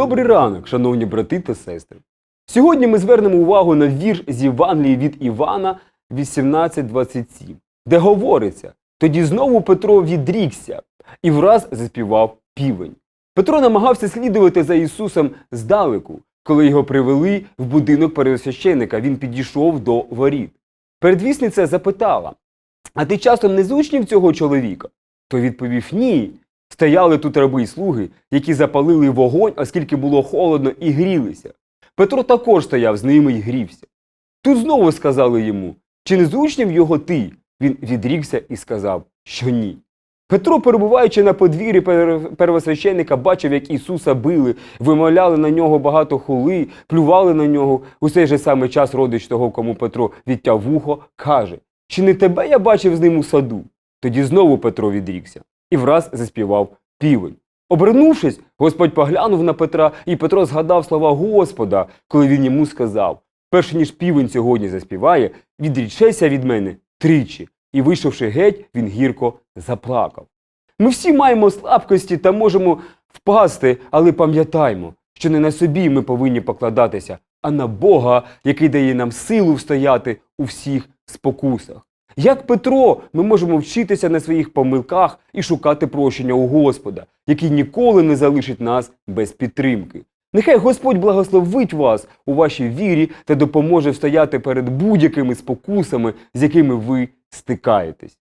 Добрий ранок, шановні брати та сестри. Сьогодні ми звернемо увагу на вірш з Євангелії від Івана 18.27, де говориться: тоді знову Петро відрікся і враз заспівав півень. Петро намагався слідувати за Ісусом здалеку. Коли його привели в будинок пересвященника, він підійшов до воріт. Передвісниця запитала: А ти часом не з учнів цього чоловіка? То відповів ні. Стояли тут раби й слуги, які запалили вогонь, оскільки було холодно і грілися. Петро також стояв з ними й грівся. Тут знову сказали йому: Чи не з учнів його ти? Він відрікся і сказав, що ні. Петро, перебуваючи на подвір'ї пер- первосвященника, бачив, як Ісуса били, вимовляли на нього багато хули, плювали на нього. У цей же самий час родич того, кому Петро відтяв вухо, каже: Чи не тебе я бачив з ним у саду? Тоді знову Петро відрікся і враз заспівав півень. Обернувшись, Господь поглянув на Петра, і Петро згадав слова Господа, коли він йому сказав: перш ніж півень сьогодні заспіває, відрічайся від мене тричі. І, вийшовши геть, він гірко заплакав. Ми всі маємо слабкості та можемо впасти, але пам'ятаймо, що не на собі ми повинні покладатися, а на Бога, який дає нам силу встояти у всіх спокусах. Як Петро, ми можемо вчитися на своїх помилках і шукати прощення у Господа, який ніколи не залишить нас без підтримки. Нехай Господь благословить вас у вашій вірі та допоможе стояти перед будь-якими спокусами, з якими ви стикаєтесь.